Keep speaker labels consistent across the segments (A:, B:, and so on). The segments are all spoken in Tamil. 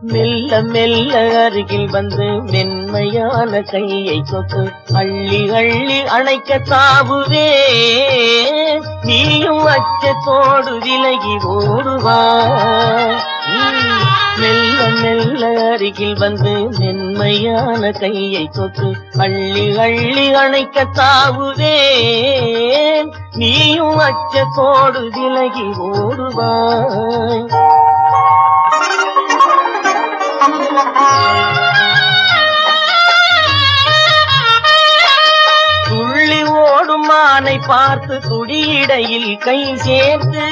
A: மெல்ல மெல்ல அருகில் வந்து மென்மையான கையை கொத்து அள்ளி அள்ளி அணைக்க தாவுவே நீயும் அச்சத்தோடு விலகி ஓடுவா. மெல்ல மெல்ல அருகில் வந்து மென்மையான கையை தொட்டு அள்ளி அள்ளி அணைக்க தாவுவே நீயும் அச்சத்தோடு விலகி ஓடுவாய். ஓடும் பார்த்து துடியிடையில் கை சேர்த்து.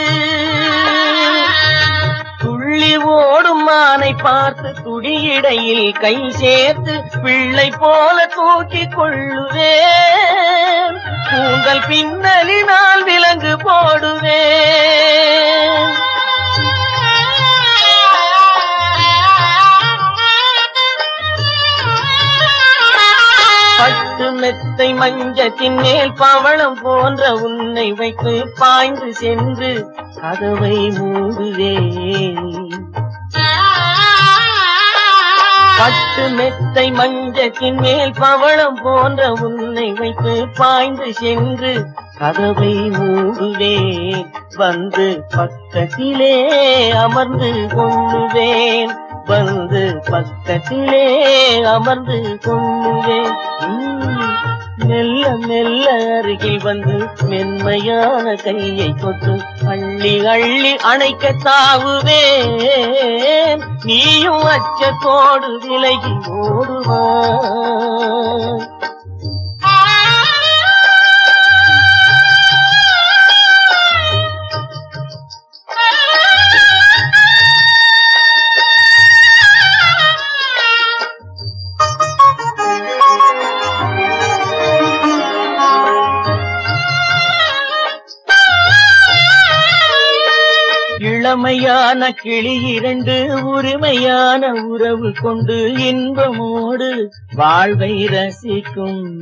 A: துள்ளி ஓடும் மானை பார்த்து துடியிடையில் கை சேர்த்து பிள்ளை போல தூக்கி கொள்ளுவேன். உங்கள் பின்னலினால் விலங்கு போல் காற்று மெத்தை மஞ்சத்தின் மேல் பவளம் போன்ற உன்னை வைத்து பாய்ந்து சென்று கதவை மூடுவேன். பட்டு மெத்தை மஞ்சத்தின் மேல் பவளம் போன்ற உன்னை வைத்து பாய்ந்து சென்று கதவை மூடுவேன். வந்து பக்கத்திலே அமர்ந்து கொள்ளுவேன். வந்து பக்கத்திலே அமர்ந்து கொள்ளுவேன். மெல்ல அருகில் வந்து மென்மையான கையை கொத்து அள்ளி அள்ளி அணைக்க தாவுவே நீயும் அச்சத்தோடு விலகி ஓடுவாய். இளமையான கிளி இரண்டு உரிமையான உறவு கொண்டு இன்பமோடு வாழ்வை ரசிக்கும்.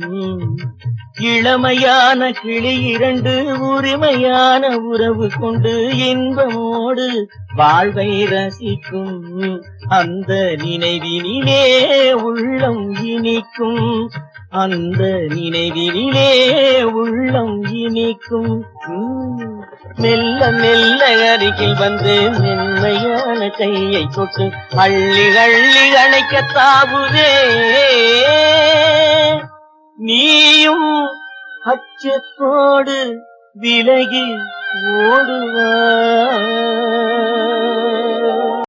A: இளமையான கிளி இரண்டு உரிமையான உறவு கொண்டு இன்பமோடு வாழ்வை ரசிக்கும். அந்த நினைவினிலே உள்ளம் இனிக்கும். அந்த நினைவினிலே உள்ளம் இனிக்கும். உம். மெல்ல மெல்ல அருகில் வந்து மென்மையான கையை தொட்டு அள்ளி அள்ளி அணைக்க தாவுதே. நீயும் அச்சத்தோடு விலகி ஓடுவாய்.